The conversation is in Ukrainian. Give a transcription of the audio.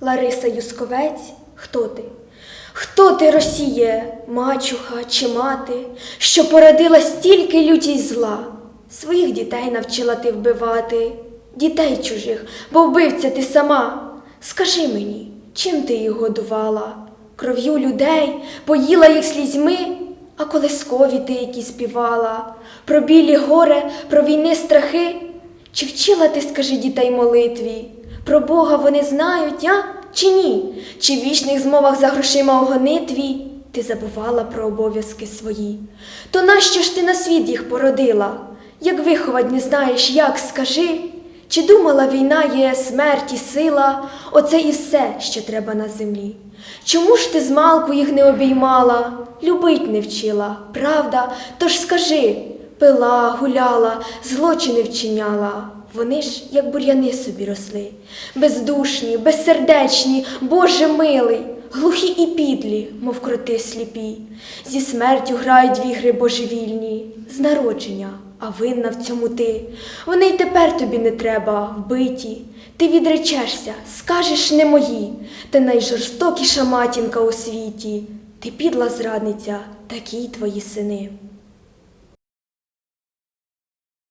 Лариса Юсковець, хто ти? Хто ти, Росіє, мачуха чи мати, що породила стільки лютість зла? Своїх дітей навчила ти вбивати, дітей чужих, бо вбивця ти сама. Скажи мені, чим ти їх годувала? Кров'ю людей, поїла їх слізьми, а колискові ти які співала, про білі горе, про війни страхи. Чи вчила ти, скажи, дітей молитві? Про Бога вони знають, а? Чи ні? Чи в вічних змовах за грошима у гонитві ти забувала про обов'язки свої? То нащо ж ти на світ їх породила? Як виховать не знаєш, як скажи? Чи думала війна є смерть і сила, оце і все, що треба на землі? Чому ж ти змалку їх не обіймала, любить не вчила, правда? Тож скажи, пила, гуляла, злочини вчиняла. Вони ж, як бур'яни собі росли, бездушні, безсердечні, Боже милий, глухі і підлі, мов кроти сліпі, зі смертю грають в ігри божевільні, з народження, а винна в цьому ти. Вони й тепер тобі не треба, вбиті. Ти відречешся, скажеш не мої, ти найжорстокіша матінка у світі, ти підла зрадниця, такі твої сини.